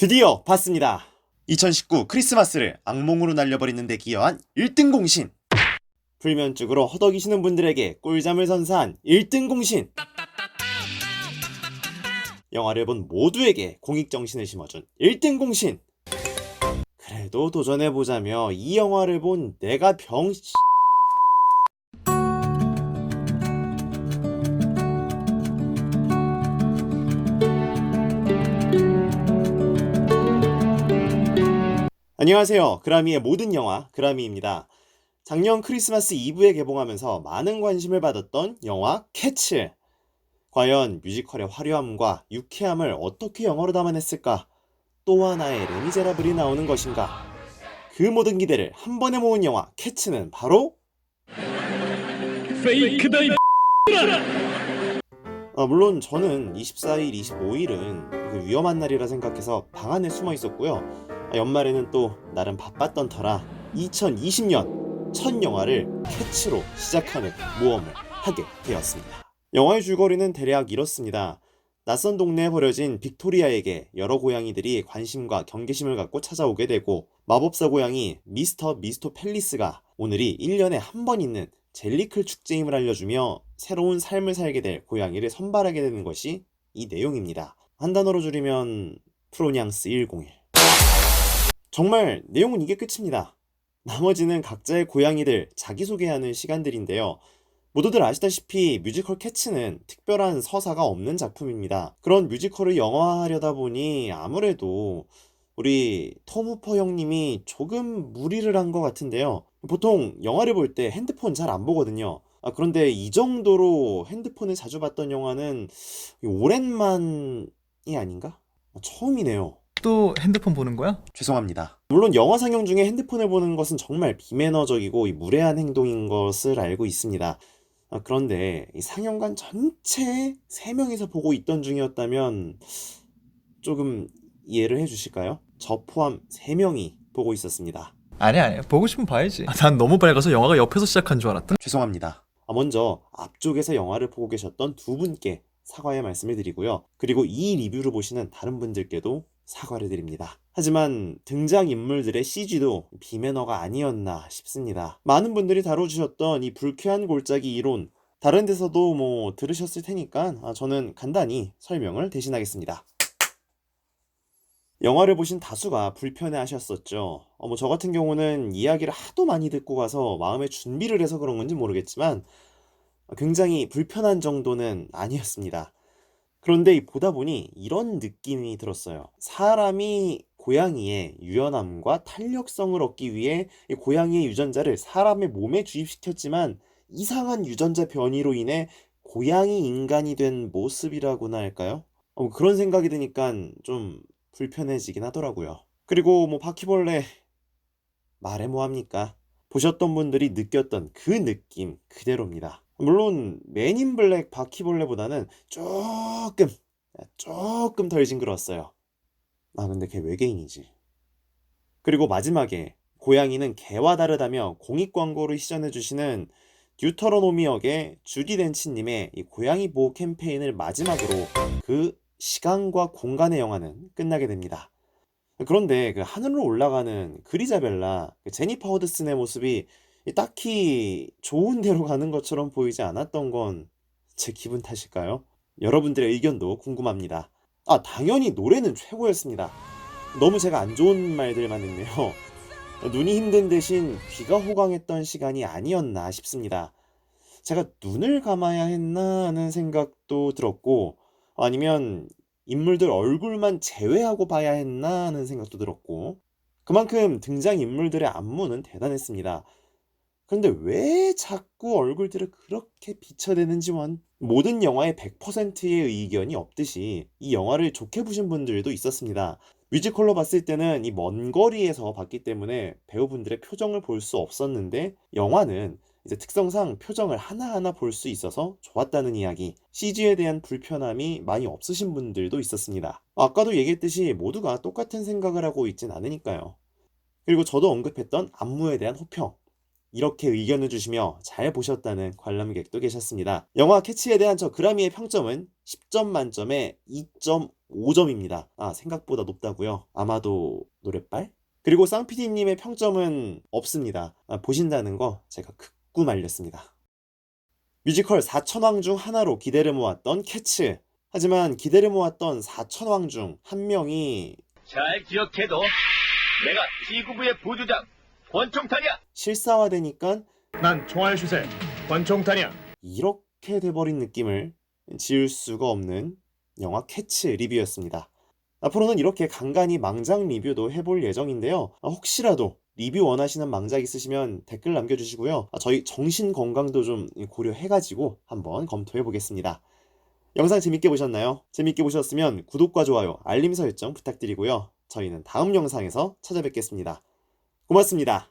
드디어 봤습니다. 2019 크리스마스를 악몽으로 날려버리는 데 기여한 1등 공신. 불면증으로 허덕이시는 분들에게 꿀잠을 선사한 1등 공신. 영화를 본 모두에게 공익정신을 심어준 1등 공신. 그래도 도전해보자며 이 영화를 본 내가 병... 안녕하세요. 그라미의 모든 영화 그라미입니다. 작년 크리스마스 이브에 개봉하면서 많은 관심을 받았던 영화 캐츠. 과연 뮤지컬의 화려함과 유쾌함을 어떻게 영화로 담아냈을까? 또 하나의 레미제라블이 나오는 것인가? 그 모든 기대를 한 번에 모은 영화 캐츠는 바로 페이크다 이 아, 물론 저는 24일, 25일은 그 위험한 날이라 생각해서 방 안에 숨어 있었고요. 아, 연말에는 또 나름 바빴던 터라 2020년 첫 영화를 캐치로 시작하는 모험을 하게 되었습니다. 영화의 줄거리는 대략 이렇습니다. 낯선 동네에 버려진 빅토리아에게 여러 고양이들이 관심과 경계심을 갖고 찾아오게 되고 마법사 고양이 미스터 미스토 팰리스가 오늘이 1년에 한 번 있는 젤리클 축제임을 알려주며 새로운 삶을 살게 될 고양이를 선발하게 되는 것이 이 내용입니다. 한 단어로 줄이면 프로냥스 101. 정말 내용은 이게 끝입니다. 나머지는 각자의 고양이들 자기소개하는 시간들인데요. 모두들 아시다시피 뮤지컬 캐츠는 특별한 서사가 없는 작품입니다. 그런 뮤지컬을 영화화하려다 보니 아무래도 우리 톰 후퍼 형님이 조금 무리를 한 것 같은데요. 보통 영화를 볼 때 핸드폰 잘 안 보거든요. 아, 그런데 이 정도로 핸드폰을 자주 봤던 영화는 오랜만이 아닌가? 아, 처음이네요. 또 핸드폰 보는 거야? 죄송합니다. 물론 영화 상영 중에 핸드폰을 보는 것은 정말 비매너적이고 이 무례한 행동인 것을 알고 있습니다. 아, 그런데 이 상영관 전체 3명이서 보고 있던 중이었다면 조금 이해를 해주실까요? 저 포함 3명이 보고 있었습니다. 아니 아니 보고 싶으면 봐야지 아, 난 너무 밝아서 영화가 옆에서 시작한 줄 알았다 죄송합니다. 아, 먼저 앞쪽에서 영화를 보고 계셨던 두 분께 사과의 말씀을 드리고요. 그리고 이 리뷰를 보시는 다른 분들께도 사과를 드립니다. 하지만 등장 인물들의 CG도 비매너가 아니었나 싶습니다. 많은 분들이 다뤄주셨던 이 불쾌한 골짜기 이론 다른 데서도 뭐 들으셨을 테니까 아, 저는 간단히 설명을 대신하겠습니다. 영화를 보신 다수가 불편해 하셨었죠. 어, 뭐, 저 같은 경우는 이야기를 하도 많이 듣고 가서 마음의 준비를 해서 그런 건지 모르겠지만, 굉장히 불편한 정도는 아니었습니다. 그런데 이 보다 보니 이런 느낌이 들었어요. 사람이 고양이의 유연함과 탄력성을 얻기 위해 이 고양이의 유전자를 사람의 몸에 주입시켰지만 이상한 유전자 변이로 인해 고양이 인간이 된 모습이라고나 할까요? 어, 그런 생각이 드니까 좀 불편해지긴 하더라고요. 그리고 뭐 바퀴벌레 말해 뭐합니까? 보셨던 분들이 느꼈던 그 느낌 그대로입니다. 물론 맨인 블랙 바퀴벌레보다는 조금 조금 덜 징그러웠어요. 아 근데 걔 외계인이지. 그리고 마지막에 고양이는 개와 다르다며 공익 광고를 시전해 주시는 듀터로노미 역의 주디 덴치님의 이 고양이 보호 캠페인을 마지막으로 그 시간과 공간의 영화는 끝나게 됩니다. 그런데 그 하늘로 올라가는 그리자벨라 그 제니퍼 허드슨의 모습이 딱히 좋은 데로 가는 것처럼 보이지 않았던 건 제 기분 탓일까요? 여러분들의 의견도 궁금합니다. 아, 당연히 노래는 최고였습니다. 너무 제가 안 좋은 말들만 했네요. 눈이 힘든 대신 귀가 호강했던 시간이 아니었나 싶습니다. 제가 눈을 감아야 했나 하는 생각도 들었고, 아니면 인물들 얼굴만 제외하고 봐야 했나 하는 생각도 들었고, 그만큼 등장 인물들의 안무는 대단했습니다. 그런데 왜 자꾸 얼굴들을 그렇게 비춰대는지 원 모든 영화에 100%의 의견이 없듯이 이 영화를 좋게 보신 분들도 있었습니다. 뮤지컬로 봤을 때는 이 먼 거리에서 봤기 때문에 배우분들의 표정을 볼 수 없었는데 영화는 이제 특성상 표정을 하나하나 볼 수 있어서 좋았다는 이야기, CG에 대한 불편함이 많이 없으신 분들도 있었습니다. 아까도 얘기했듯이 모두가 똑같은 생각을 하고 있진 않으니까요. 그리고 저도 언급했던 안무에 대한 호평, 이렇게 의견을 주시며 잘 보셨다는 관람객도 계셨습니다. 영화 캐치에 대한 저 그라미의 평점은 10점 만점에 5점입니다. 아, 생각보다 높다고요? 아마도 노랫발? 그리고 쌍PD님의 평점은 없습니다. 아, 보신다는 거 제가 극구 말렸습니다. 뮤지컬 4천왕 중 하나로 기대를 모았던 캐츠. 하지만 기대를 모았던 4천왕 중 한 명이 잘 기억해도 내가 지구부의 부주장 권총탄이야. 실사화되니까 난 총알슛의 권총탄이야. 이렇게 돼버린 느낌을 지울 수가 없는 영화 캐츠 리뷰였습니다. 앞으로는 이렇게 간간히 망작 리뷰도 해볼 예정인데요. 아, 혹시라도 리뷰 원하시는 망작 있으시면 댓글 남겨주시고요. 아, 저희 정신 건강도 좀 고려해가지고 한번 검토해 보겠습니다. 영상 재밌게 보셨나요? 재밌게 보셨으면 구독과 좋아요, 알림 설정 부탁드리고요. 저희는 다음 영상에서 찾아뵙겠습니다. 고맙습니다.